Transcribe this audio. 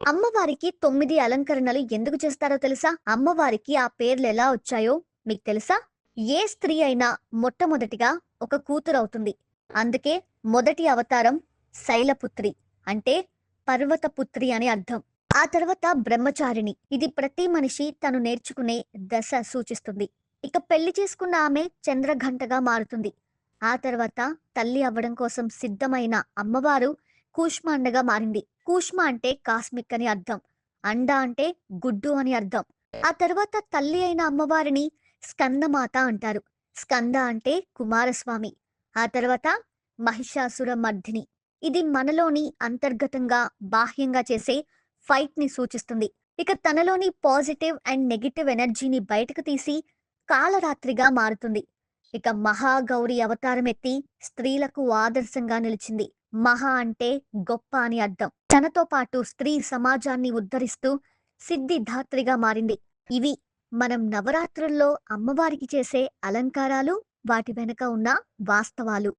అమ్మవారికి తొమ్మిది అలంకరణలు ఎందుకు చేస్తారో తెలుసా? అమ్మవారికి ఆ పేర్లు ఎలా వచ్చాయో మీకు తెలుసా? ఏ స్త్రీ అయినా మొట్టమొదటిగా ఒక కూతురు అవుతుంది. అందుకే మొదటి అవతారం శైలపుత్రి అంటే పర్వతపుత్రి అని అర్థం. ఆ తర్వాత బ్రహ్మచారిణి. ఇది ప్రతి మనిషి తను నేర్చుకునే దశ సూచిస్తుంది. ఇక పెళ్ళి చేసుకున్న ఆమె చంద్రఘంటగా మారుతుంది. ఆ తర్వాత తల్లి అవ్వడం కోసం సిద్ధమైన అమ్మవారు కూష్మ అండగా మారింది. కూష్మ అంటే కాస్మిక్ అని అర్థం. అండ అంటే గుడ్డు అని అర్థం. ఆ తర్వాత తల్లి అయిన అమ్మవారిని స్కందమాత అంటారు. స్కంద అంటే కుమారస్వామి. ఆ తర్వాత మహిషాసుర మర్ధిని. ఇది మనలోని అంతర్గతంగా బాహ్యంగా చేసే ఫైట్ని సూచిస్తుంది. ఇక తనలోని పాజిటివ్ అండ్ నెగిటివ్ ఎనర్జీని బయటకు తీసి కాలరాత్రిగా మారుతుంది. ఇక మహాగౌరి అవతారం ఎత్తి స్త్రీలకు ఆదర్శంగా నిలిచింది. మహా అంటే గొప్ప అని అర్థం. తనతో పాటు స్త్రీ సమాజాన్ని ఉద్ధరిస్తూ సిద్ధిధాత్రిగా మారింది. ఇవి మనం నవరాత్రుల్లో అమ్మవారికి చేసే అలంకారాలు వాటి వెనుక ఉన్న వాస్తవాలు.